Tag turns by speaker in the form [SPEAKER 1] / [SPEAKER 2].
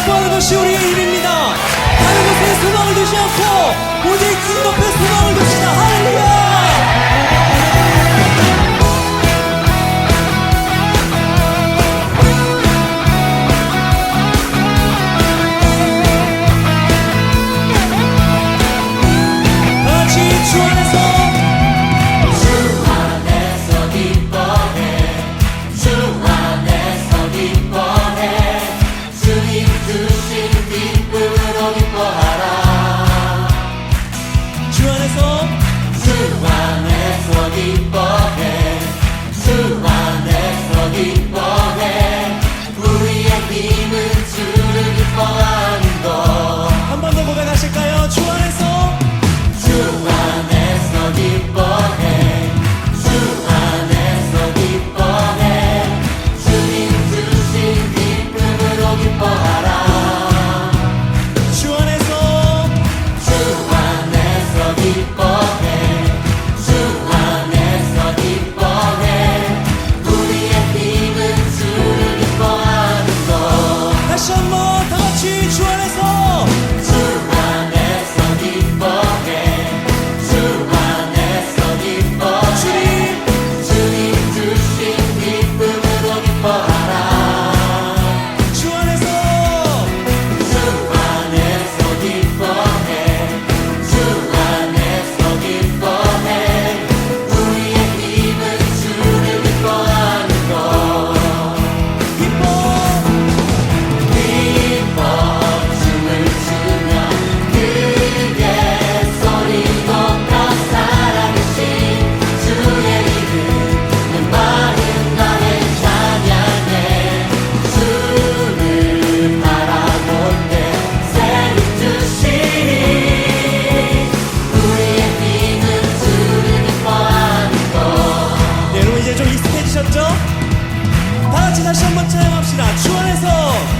[SPEAKER 1] 기뻐하는 것이 우리의 일입니다. 다른 곳에 소망을 두지 않고 오직 주 옆에 찬양합시다. 주 안에서